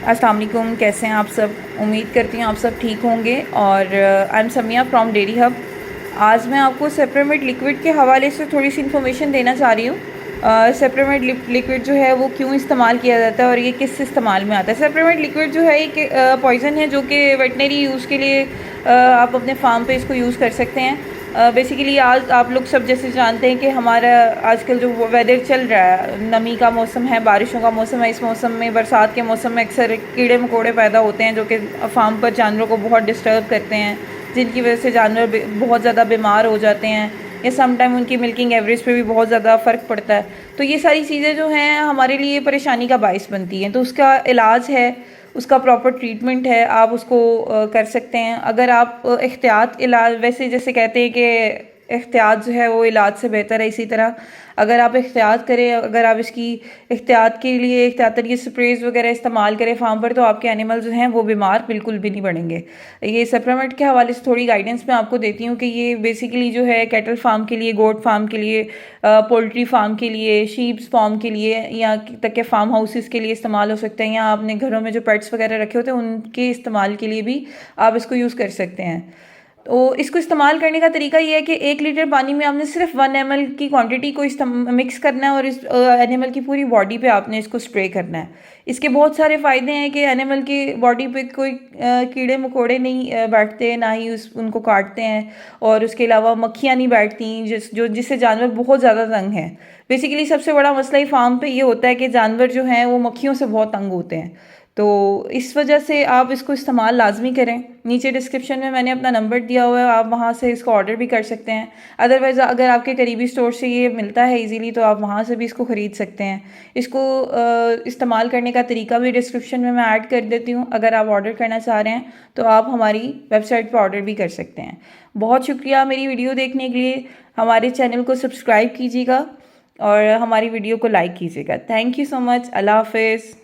अस्सलाम कैसे हैं आप सब? उम्मीद करती हूँ आप सब ठीक होंगे और I am Samiya from dairy hub आज मैं आपको सेप्रेमेट लिक्विड के हवाले से थोड़ी सी इन्फॉर्मेशन देना चाह रही हूँ। सेप्रेमेट लिक्विड जो है वो क्यों इस्तेमाल किया जाता है और ये किस इस्तेमाल में आता है? सेप्रेमेट लिक्विड जो है एक पॉइज़न है जो कि वेटनरी यूज़ के लिए uh, आप अपने फार्म पे इसको यूज़ कर सकते हैं। बेसिकली आज आप लोग सब जैसे जानते हैं कि हमारा आजकल जो वेदर चल रहा है, नमी का मौसम है, बारिशों का मौसम है, इस मौसम में, बरसात के मौसम में अक्सर कीड़े मकोड़े पैदा होते हैं जो कि फार्म पर जानवरों को बहुत डिस्टर्ब करते हैं, जिनकी वजह से जानवर बहुत ज़्यादा बीमार हो जाते हैं, या सम टाइम उनकी मिल्किंग एवरेज पे भी बहुत ज़्यादा फ़र्क पड़ता है। तो ये सारी चीज़ें जो हैं, हमारे लिए परेशानी का बायस बनती हैं। तो उसका इलाज है उसका प्रॉपर ट्रीटमेंट है, आप उसको कर सकते हैं। अगर आप एहतियात, इलाज, वैसे जैसे कहते हैं कि एहतियात जो है वो इलाज से बेहतर है, इसी तरह अगर आप एहतियात करें, अगर आप इसकी एहतियात के लिए एहतियाती स्प्रेज वगैरह इस्तेमाल करें फार्म पर तो आपके एनिमल जो हैं वो बीमार बिल्कुल भी नहीं पड़ेंगे ये सप्लीमेंट के हवाले से थोड़ी गाइडेंस मैं आपको देती हूँ कि ये बेसिकली जो है कैटल फार्म के लिए गोट फार्म के लिए पोल्ट्री फार्म के लिए शीप्स फार्म के लिए, या तक के फार्म हाउसेस के लिए इस्तेमाल हो सकते हैं, या आपने घरों में जो पेट्स वगैरह रखे होते हैं, उनके इस्तेमाल के लिए भी आप इसको यूज़ कर सकते हैं। तो इसको इस्तेमाल करने का तरीका ये है कि एक लीटर पानी में आपने सिर्फ़ वन एम की क्वांटिटी को मिक्स करना है और इस एनिमल की पूरी बॉडी पे आपने इसको स्प्रे करना है। इसके बहुत सारे फ़ायदे हैं कि एनिमल की बॉडी पे कोई कीड़े मकोड़े नहीं बैठते ना ही उस, उनको काटते हैं और उसके अलावा मक्खियाँ नहीं बैठती, जिस, जो, जिससे जानवर बहुत ज़्यादा तंग हैं। बेसिकली सबसे बड़ा मसला ही फार्म पे ये होता है कि जानवर जो हैं वो मक्खियों से बहुत तंग होते हैं। तो इस वजह से आप इसको इस्तेमाल लाजमी करें। नीचे डिस्क्रिप्शन में मैंने अपना नंबर दिया हुआ है, आप वहाँ से इसको ऑर्डर भी कर सकते हैं। अदरवाइज़ अगर आपके करीबी स्टोर से ये मिलता है इजीली तो आप वहाँ से भी इसको ख़रीद सकते हैं। इसको इस्तेमाल करने का तरीका भी डिस्क्रिप्शन में मैं ऐड कर देती हूँ। अगर आप ऑर्डर करना चाह रहे हैं तो आप हमारी वेबसाइट पर ऑर्डर भी कर सकते हैं। बहुत शुक्रिया मेरी वीडियो देखने के लिए। हमारे चैनल को सब्सक्राइब कीजिएगा और हमारी वीडियो को लाइक कीजिएगा। थैंक यू सो मच अल्लाह हाफिज़।